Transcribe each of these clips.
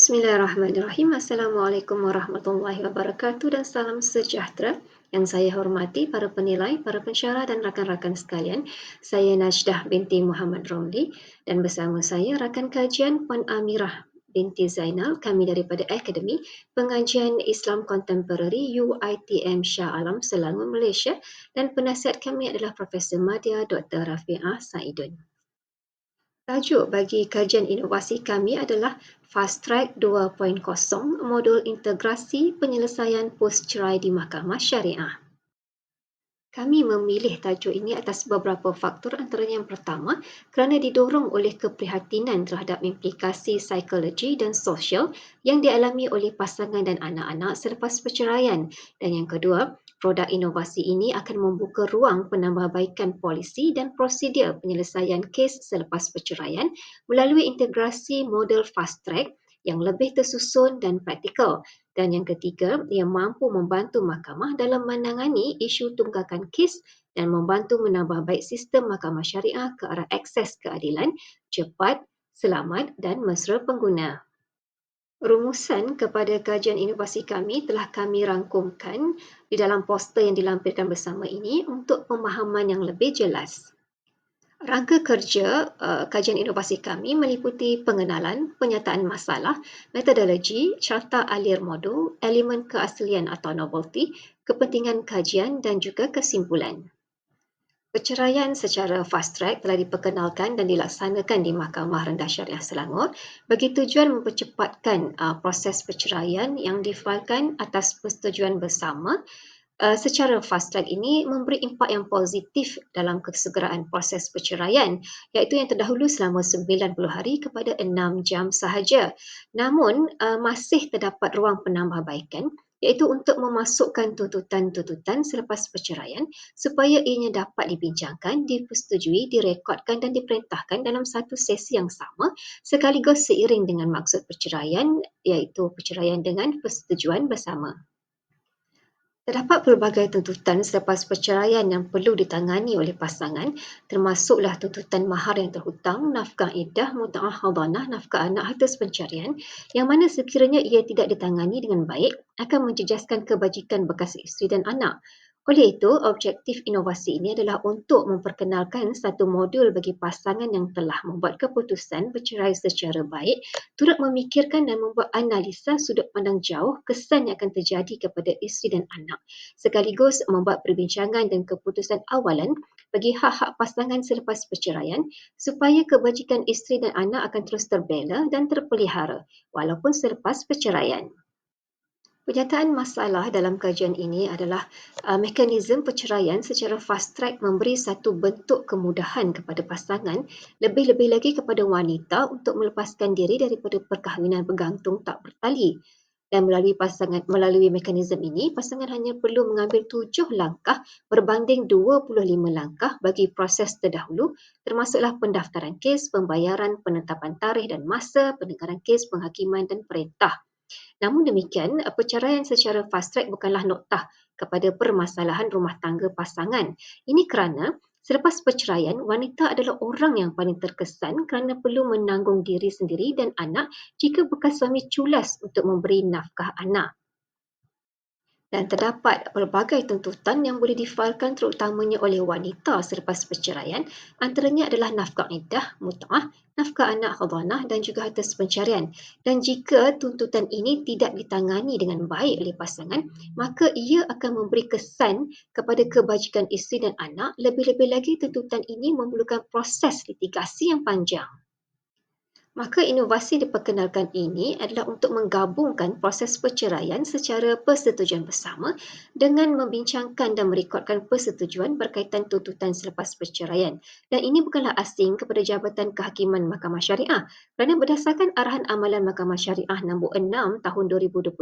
Bismillahirrahmanirrahim. Assalamualaikum warahmatullahi wabarakatuh dan salam sejahtera. Yang saya hormati para penilai, para pensyarah dan rakan-rakan sekalian. Saya Najdah binti Muhammad Romli dan bersama saya rakan kajian Puan Amirah binti Zainal kami daripada Akademi Pengajian Islam Contemporary UITM Shah Alam Selangor Malaysia dan penasihat kami adalah Profesor Madya Dr. Rafi'ah Saidun. Tajuk bagi kajian inovasi kami adalah Fast Track 2.0 Modul Integrasi Penyelesaian Post-Cerai di Mahkamah Syariah. Kami memilih tajuk ini atas beberapa faktor antaranya yang pertama kerana didorong oleh keprihatinan terhadap implikasi psikologi dan sosial yang dialami oleh pasangan dan anak-anak selepas perceraian dan yang kedua produk inovasi ini akan membuka ruang penambahbaikan polisi dan prosedur penyelesaian kes selepas perceraian melalui integrasi model fast track yang lebih tersusun dan praktikal. Dan yang ketiga, ia mampu membantu mahkamah dalam menangani isu tunggakan kes dan membantu menambah baik sistem mahkamah syariah ke arah akses keadilan cepat, selamat dan mesra pengguna. Rumusan kepada kajian inovasi kami telah kami rangkumkan di dalam poster yang dilampirkan bersama ini untuk pemahaman yang lebih jelas. Rangka kerja uh, kajian inovasi kami meliputi pengenalan, penyataan masalah, metodologi, carta alir modul, elemen keaslian atau novelty, kepentingan kajian dan juga kesimpulan. Perceraian secara fast track telah diperkenalkan dan dilaksanakan di Mahkamah Rendah Syariah Selangor bagi tujuan mempercepatkan uh, proses perceraian yang difailkan atas persetujuan bersama Uh, secara fast track ini memberi impak yang positif dalam kesegeraan proses perceraian iaitu yang terdahulu selama 90 hari kepada 6 jam sahaja. Namun uh, masih terdapat ruang penambahbaikan iaitu untuk memasukkan tuntutan-tuntutan selepas perceraian supaya ianya dapat dibincangkan, dipersetujui, direkodkan dan diperintahkan dalam satu sesi yang sama sekaligus seiring dengan maksud perceraian iaitu perceraian dengan persetujuan bersama. Terdapat pelbagai tuntutan selepas perceraian yang perlu ditangani oleh pasangan termasuklah tuntutan mahar yang terhutang, nafkah iddah, muta'ah hadanah, nafkah anak harta pencarian yang mana sekiranya ia tidak ditangani dengan baik akan menjejaskan kebajikan bekas isteri dan anak. Oleh itu, objektif inovasi ini adalah untuk memperkenalkan satu modul bagi pasangan yang telah membuat keputusan bercerai secara baik, turut memikirkan dan membuat analisa sudut pandang jauh kesan yang akan terjadi kepada isteri dan anak, sekaligus membuat perbincangan dan keputusan awalan bagi hak-hak pasangan selepas perceraian supaya kebajikan isteri dan anak akan terus terbela dan terpelihara walaupun selepas perceraian. Penyataan masalah dalam kajian ini adalah uh, mekanisme perceraian secara fast track memberi satu bentuk kemudahan kepada pasangan lebih-lebih lagi kepada wanita untuk melepaskan diri daripada perkahwinan bergantung tak bertali. Dan melalui pasangan melalui mekanisme ini, pasangan hanya perlu mengambil tujuh langkah berbanding 25 langkah bagi proses terdahulu termasuklah pendaftaran kes, pembayaran, penetapan tarikh dan masa, pendengaran kes, penghakiman dan perintah. Namun demikian, perceraian secara fast track bukanlah noktah kepada permasalahan rumah tangga pasangan. Ini kerana selepas perceraian, wanita adalah orang yang paling terkesan kerana perlu menanggung diri sendiri dan anak jika bekas suami culas untuk memberi nafkah anak dan terdapat pelbagai tuntutan yang boleh difailkan terutamanya oleh wanita selepas perceraian antaranya adalah nafkah iddah, mut'ah, nafkah anak hadanah dan juga harta pencarian dan jika tuntutan ini tidak ditangani dengan baik oleh pasangan maka ia akan memberi kesan kepada kebajikan isteri dan anak lebih-lebih lagi tuntutan ini memerlukan proses litigasi yang panjang. Maka inovasi diperkenalkan ini adalah untuk menggabungkan proses perceraian secara persetujuan bersama dengan membincangkan dan merekodkan persetujuan berkaitan tuntutan selepas perceraian. Dan ini bukanlah asing kepada Jabatan Kehakiman Mahkamah Syariah kerana berdasarkan arahan amalan Mahkamah Syariah nombor 6 tahun 2022,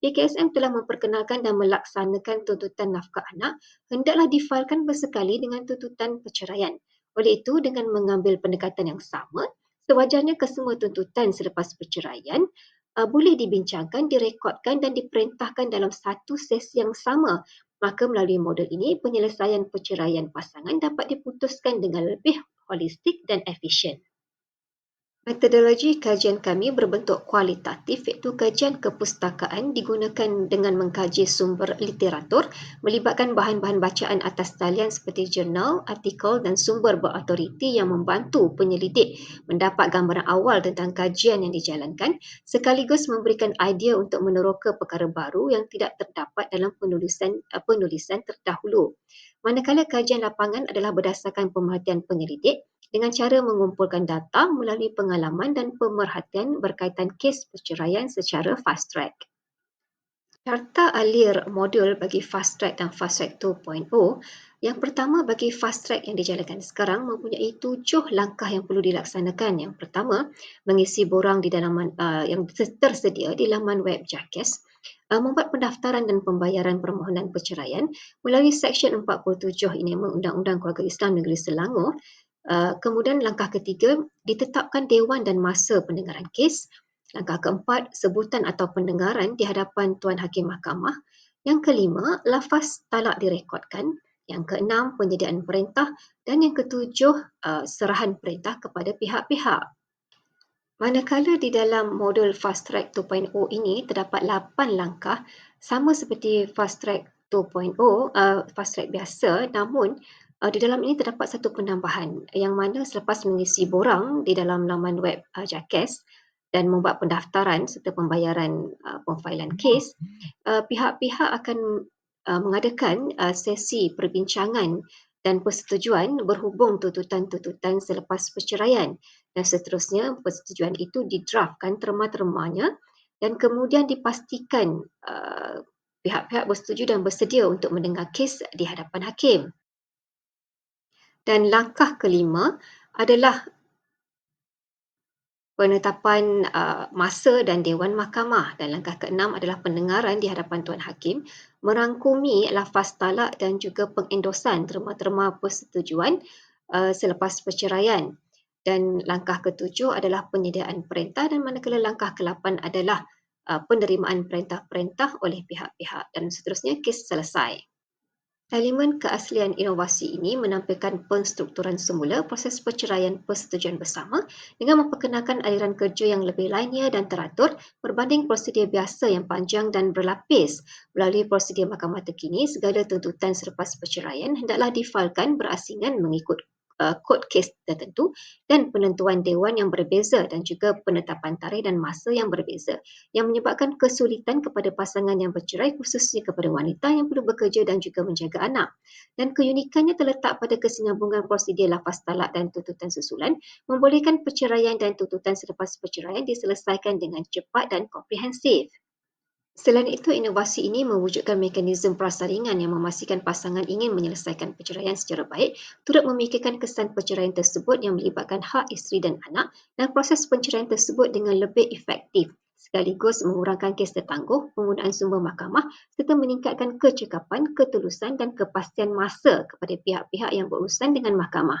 PKSM telah memperkenalkan dan melaksanakan tuntutan nafkah anak hendaklah difailkan bersekali dengan tuntutan perceraian. Oleh itu, dengan mengambil pendekatan yang sama, sewajarnya kesemua tuntutan selepas perceraian uh, boleh dibincangkan, direkodkan dan diperintahkan dalam satu sesi yang sama. Maka melalui model ini, penyelesaian perceraian pasangan dapat diputuskan dengan lebih holistik dan efisien. Metodologi kajian kami berbentuk kualitatif iaitu kajian kepustakaan digunakan dengan mengkaji sumber literatur melibatkan bahan-bahan bacaan atas talian seperti jurnal, artikel dan sumber berautoriti yang membantu penyelidik mendapat gambaran awal tentang kajian yang dijalankan sekaligus memberikan idea untuk meneroka perkara baru yang tidak terdapat dalam penulisan eh, penulisan terdahulu. Manakala kajian lapangan adalah berdasarkan pemerhatian penyelidik dengan cara mengumpulkan data melalui pengalaman dan pemerhatian berkaitan kes perceraian secara fast track. Carta alir modul bagi fast track dan fast track 2.0 yang pertama bagi fast track yang dijalankan sekarang mempunyai tujuh langkah yang perlu dilaksanakan. Yang pertama, mengisi borang di dalam uh, yang tersedia di laman web JAKES, uh, membuat pendaftaran dan pembayaran permohonan perceraian melalui Seksyen 47 ini Undang-Undang Keluarga Islam Negeri Selangor Uh, kemudian langkah ketiga, ditetapkan dewan dan masa pendengaran kes. Langkah keempat, sebutan atau pendengaran di hadapan Tuan Hakim Mahkamah. Yang kelima, lafaz talak direkodkan. Yang keenam, penyediaan perintah. Dan yang ketujuh, uh, serahan perintah kepada pihak-pihak. Manakala di dalam modul Fast Track 2.0 ini terdapat 8 langkah sama seperti Fast Track 2.0, uh, Fast Track biasa namun Uh, di dalam ini terdapat satu penambahan yang mana selepas mengisi borang di dalam laman web uh, JAKES dan membuat pendaftaran serta pembayaran uh, pemfailan kes, uh, pihak-pihak akan uh, mengadakan uh, sesi perbincangan dan persetujuan berhubung tuntutan-tuntutan selepas perceraian dan seterusnya persetujuan itu didraftkan terma-termanya dan kemudian dipastikan uh, pihak-pihak bersetuju dan bersedia untuk mendengar kes di hadapan hakim. Dan langkah kelima adalah penetapan uh, masa dan Dewan Mahkamah. Dan langkah keenam adalah pendengaran di hadapan Tuan Hakim merangkumi lafaz talak dan juga pengendosan terma-terma persetujuan uh, selepas perceraian. Dan langkah ketujuh adalah penyediaan perintah dan manakala langkah ke-8 adalah uh, penerimaan perintah-perintah oleh pihak-pihak dan seterusnya kes selesai. Elemen keaslian inovasi ini menampilkan penstrukturan semula proses perceraian persetujuan bersama dengan memperkenalkan aliran kerja yang lebih linear dan teratur berbanding prosedur biasa yang panjang dan berlapis. Melalui prosedur mahkamah terkini, segala tuntutan selepas perceraian hendaklah difailkan berasingan mengikut uh, kod kes tertentu dan penentuan dewan yang berbeza dan juga penetapan tarikh dan masa yang berbeza yang menyebabkan kesulitan kepada pasangan yang bercerai khususnya kepada wanita yang perlu bekerja dan juga menjaga anak. Dan keunikannya terletak pada kesinambungan prosedur lafaz talak dan tuntutan susulan membolehkan perceraian dan tuntutan selepas perceraian diselesaikan dengan cepat dan komprehensif. Selain itu, inovasi ini mewujudkan mekanisme prasaringan yang memastikan pasangan ingin menyelesaikan perceraian secara baik, turut memikirkan kesan perceraian tersebut yang melibatkan hak isteri dan anak dan proses perceraian tersebut dengan lebih efektif sekaligus mengurangkan kes tertangguh, penggunaan sumber mahkamah serta meningkatkan kecekapan, ketulusan dan kepastian masa kepada pihak-pihak yang berurusan dengan mahkamah.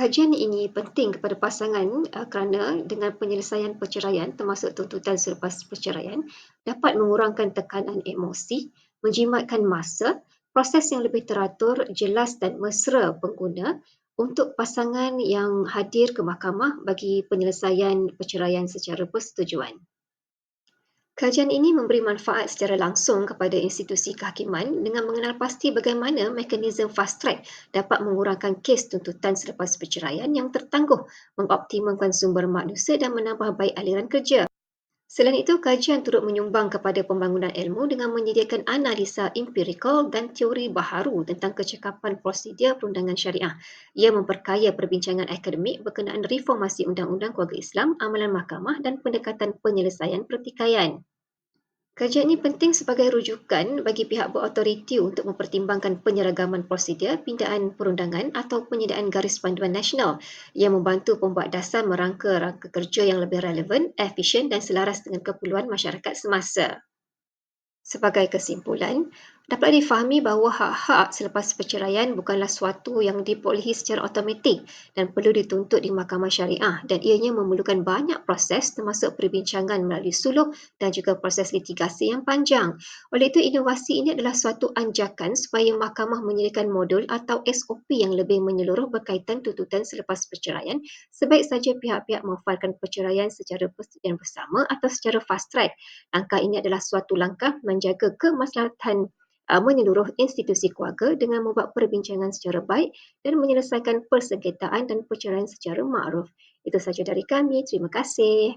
Kajian ini penting kepada pasangan uh, kerana dengan penyelesaian perceraian termasuk tuntutan selepas perceraian dapat mengurangkan tekanan emosi, menjimatkan masa, proses yang lebih teratur, jelas dan mesra pengguna untuk pasangan yang hadir ke mahkamah bagi penyelesaian perceraian secara persetujuan. Kajian ini memberi manfaat secara langsung kepada institusi kehakiman dengan mengenal pasti bagaimana mekanisme fast track dapat mengurangkan kes tuntutan selepas perceraian yang tertangguh, mengoptimumkan sumber manusia dan menambah baik aliran kerja. Selain itu, kajian turut menyumbang kepada pembangunan ilmu dengan menyediakan analisa empirikal dan teori baharu tentang kecekapan prosedur perundangan syariah. Ia memperkaya perbincangan akademik berkenaan reformasi Undang-Undang Keluarga Islam, amalan mahkamah dan pendekatan penyelesaian pertikaian. Kajian ini penting sebagai rujukan bagi pihak berautoriti untuk mempertimbangkan penyeragaman prosedur pindaan perundangan atau penyediaan garis panduan nasional yang membantu pembuat dasar merangka rangka kerja yang lebih relevan, efisien dan selaras dengan keperluan masyarakat semasa. Sebagai kesimpulan, Dapat difahami bahawa hak-hak selepas perceraian bukanlah suatu yang diperolehi secara automatik dan perlu dituntut di mahkamah syariah dan ianya memerlukan banyak proses termasuk perbincangan melalui suluk dan juga proses litigasi yang panjang. Oleh itu, inovasi ini adalah suatu anjakan supaya mahkamah menyediakan modul atau SOP yang lebih menyeluruh berkaitan tuntutan selepas perceraian sebaik saja pihak-pihak memfailkan perceraian secara persetujuan bersama atau secara fast track. Langkah ini adalah suatu langkah menjaga kemaslahatan menyeluruh institusi keluarga dengan membuat perbincangan secara baik dan menyelesaikan persengketaan dan perceraian secara makruf. Itu saja dari kami. Terima kasih.